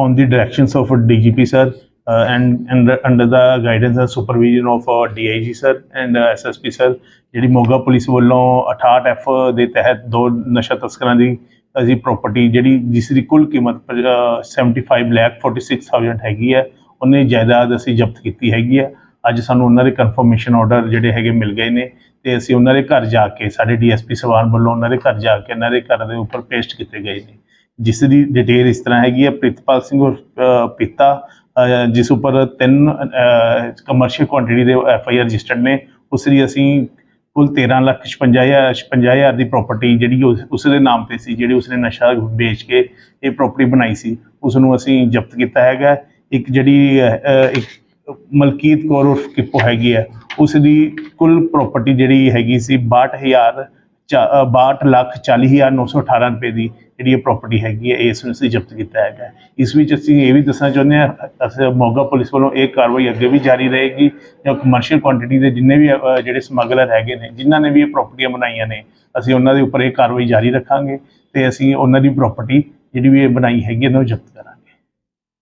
on the directions of DGP sir uh, and, and under the guidance and supervision of uh, DIG sir and uh, SSP sir. ਜਿਹੜੀ Moga police ਵੱਲੋਂ 68 F ਦੇ ਤਹਿਤ ਦੋ ਨਸ਼ਾ ਤਸਕਰਾਂ ਦੀ ਅਸੀਂ ਪ੍ਰਾਪਰਟੀ ਜਿਹੜੀ ਜਿਸ ਦੀ ਕੁੱਲ ਕੀਮਤ ਪ- ਅਹ 75 ਲੱਖ 46000 ਹੈਗੀ ਹੈ ਉਹਨੇ ਜਾਇਦਾਦ ਅਸੀਂ ਜ਼ਬਤ ਕੀਤੀ ਹੈਗੀ ਹੈ। ਅੱਜ ਸਾਨੂੰ ਉਹਨਾਂ ਦੇ ਕਨਫਰਮੇਸ਼ਨ ਆਰਡਰ ਜਿਹੜੇ ਹੈਗੇ ਮਿਲ ਗਏ ਨੇ ਤੇ ਅਸੀਂ ਉਹਨਾਂ ਦੇ ਘਰ ਜਾ ਕੇ ਸਾਡੇ ਡੀਐਸਪੀ ਸਵਾਨ ਵੱਲੋਂ ਉਹਨਾਂ ਦੇ ਘਰ ਜਾ ਕੇ ਉਹਨਾਂ ਦੇ ਘਰ ਦੇ ਉੱਪਰ ਪੇਸਟ ਕੀਤੇ ਗਏ ਨੇ। ਜਿਸ ਦੀ ਡਿਟੇਲ ਇਸ ਤਰ੍ਹਾਂ ਹੈਗੀ ਹੈ ਪ੍ਰਿਤਪਾਲ ਸਿੰਘ ਉਰਫ, ਪਿਤਾ ਜਿਸ ਉੱਪਰ ਤਿੰਨ ਕਮਰਸ਼ੀਅਲ ਕੁਆਂਟੀਟੀ ਦੇ ਐਫ ਆਈ ਆਰ ਰਜਿਸਟਰਡ ਨੇ ਉਸ ਦੀ ਅਸੀਂ ਕੁੱਲ 13 ਲੱਖ 56 ਹਜ਼ਾਰ 56 ਹਜ਼ਾਰ ਦੀ ਪ੍ਰਾਪਰਟੀ ਜਿਹੜੀ ਉਸ ਦੇ ਨਾਮ ਤੇ ਸੀ ਜਿਹੜੀ ਉਸਨੇ ਨਸ਼ਾ ਵੇਚ ਕੇ ਇਹ ਪ੍ਰਾਪਰਟੀ ਬਣਾਈ ਸੀ ਉਸ ਨੂੰ ਅਸੀਂ ਜ਼ਬਤ ਕੀਤਾ ਹੈਗਾ ਇੱਕ ਜਿਹੜੀ ਇੱਕ ਮਲਕੀਤ ਕੌਰ ਉਰਫ ਕਿਪੋ ਹੈਗੀ ਹੈ ਉਸ ਦੀ ਕੁੱਲ ਪ੍ਰਾਪਰਟੀ ਜਿਹੜੀ ਹੈਗੀ ਸੀ 62000 ਚਾ- 62 ਲੱਖ 40918 ਰੁਪਏ ਦੀ ਜਿਹੜੀ ਇਹ ਪ੍ਰਾਪਰਟੀ ਹੈਗੀ ਹੈ ਇਸ ਨੂੰ ਅਸੀਂ ਜ਼ਬਤ ਕੀਤਾ ਹੈਗਾ ਇਸ ਵਿੱਚ ਅਸੀਂ ਇਹ ਵੀ ਦੱਸਣਾ ਚਾਹੁੰਦੇ ਹਾਂ, ਅਸੀਂ ਮੋਗਾ ਪੁਲਿਸ ਵੱਲੋਂ ਇਹ ਕਾਰਵਾਈ ਅੱਗੇ ਵੀ ਜਾਰੀ ਰਹੇਗੀ ਜਾਂ ਕਮਰਸ਼ੀਅਲ ਕੁਆਂਟੀਟੀ ਦੇ ਜਿੰਨੇ ਵੀ ਜਿਹੜੇ ਸਮਗਲਰ ਹੈਗੇ ਨੇ, ਜਿਨ੍ਹਾਂ ਨੇ ਵੀ ਇਹ ਪ੍ਰਾਪਰਟੀਆਂ ਬਣਾਈਆਂ ਨੇ, ਅਸੀਂ ਉਹਨਾਂ ਦੇ ਉੱਪਰ ਇਹ ਕਾਰਵਾਈ ਜਾਰੀ ਰੱਖਾਂਗੇ ਤੇ ਅਸੀਂ ਉਹਨਾਂ ਦੀ ਪ੍ਰਾਪਰਟੀ ਜਿਹੜੀ ਵੀ ਇਹ ਬਣਾਈ ਹੈਗੀ ਇਹਨਾਂ ਨੂੰ ਜ਼ਬਤ ਕਰਾਂਗੇ।